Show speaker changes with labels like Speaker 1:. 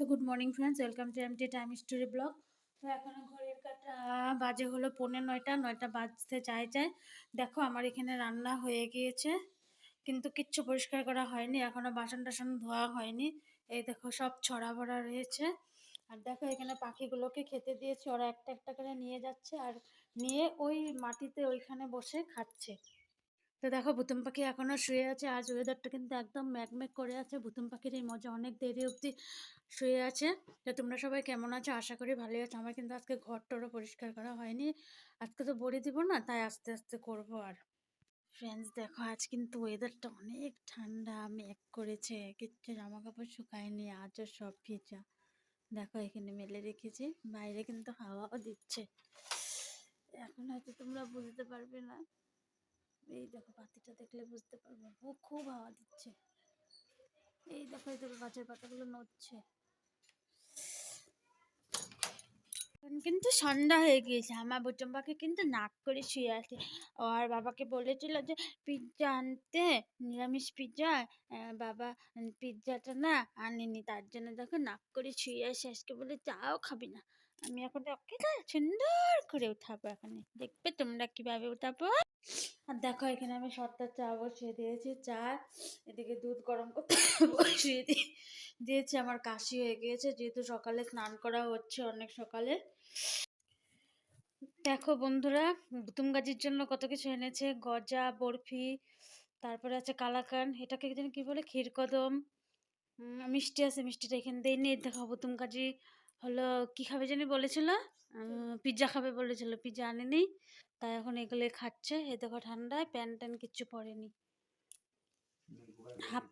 Speaker 1: তো good morning friends welcome to MT time story blog তো এখন ঘড়ির কাটা বাজে হলো পৌনে নয়টা নয়টা বাজতে চাই চায়। দেখো, আমার এখানে রান্না হয়ে গিয়েছে, কিন্তু কিচ্ছু পরিষ্কার করা হয়নি। এখনও বাসন টাসন ধোয়া হয়নি। এই দেখো, সব ছড়া ভরা রয়েছে। আর দেখো, এখানে পাখিগুলোকে খেতে দিয়েছি। ওরা একটা একটা করে নিয়ে যাচ্ছে আর নিয়ে ওই মাটিতে ওইখানে বসে খাচ্ছে। তো দেখো ভুতুম পাখি এখনও শুয়ে আছে আজ ওয়েদারটা কিন্তু একদম ম্যাকম্যাক করে আছে। ভুতুম পাখির এই মজা অনেক দেরি অবধি শুয়ে আছে। তো তোমরা সবাই কেমন আছো? আশা করি ভালোই আছো। আমার কিন্তু আজকে ঘর টরও পরিষ্কার করা হয়নি। আজকে তো বড়ি দিব না, তাই আস্তে আস্তে করব আর। ফ্রেন্ডস দেখো আজ কিন্তু ওয়েদারটা অনেক ঠান্ডা, মেঘ করেছে। কিচ্ছু জামা কাপড় শুকায়নি আজও সব ভিজা। দেখো এখানে মেলে রেখেছি, বাইরে কিন্তু হাওয়াও দিচ্ছে। এখন হয়তো তোমরা বুঝতে পারবে না। এই দেখো পাতিটা দেখলে বুঝতে পারবে। ও খুব হাওয়া দিচ্ছে। এই দেখো এই দেখো গাছের পাতাগুলো নড়ছে। কিন্তু সন্ধ্যা হয়ে গিয়েছে। আমার বুটম পাখি কিন্তু নাক করে শুয়ে আছে। আর বাবাকে বলেছিল যে পিৎজা আনতে, নিরামিষ পিৎজা বাবা পিৎজাটা না আনেনি। তার জন্য দেখো নাক করে শুয়ে আসে আজকে বলে চাও খাবি না। আমি এখন না সুন্দর করে উঠাবো এখানে। দেখবে তোমরা কীভাবে উঠাবো। আর দেখো, এখানে আমি সর্দার চা বসিয়ে দিয়েছি। চা এদিকে দুধ গরম করতে বসিয়ে দিয়ে দিয়েছি। আমার কাশি হয়ে গিয়েছে, যেহেতু সকালে স্নান করা হচ্ছে অনেক সকালে। দেখো বন্ধুরা বুতুম গাজির জন্য কত কিছু এনেছে। গজা, বরফি, তারপরে আছে কালাকান। এটাকে কি বলে? ক্ষীরকদম। মিষ্টি আছে, মিষ্টিটা এখানে দিয়ে নিয়ে দেখো বুতুম কাজি হলো কি খাবে জানি? বলেছিল। পিৎজা খাবে বলেছিল। পিৎজা আনেনি। তাই এখন এগুলো খাচ্ছে। এ দেখো ঠান্ডায় প্যান ট্যান কিচ্ছু পরেনি হাফ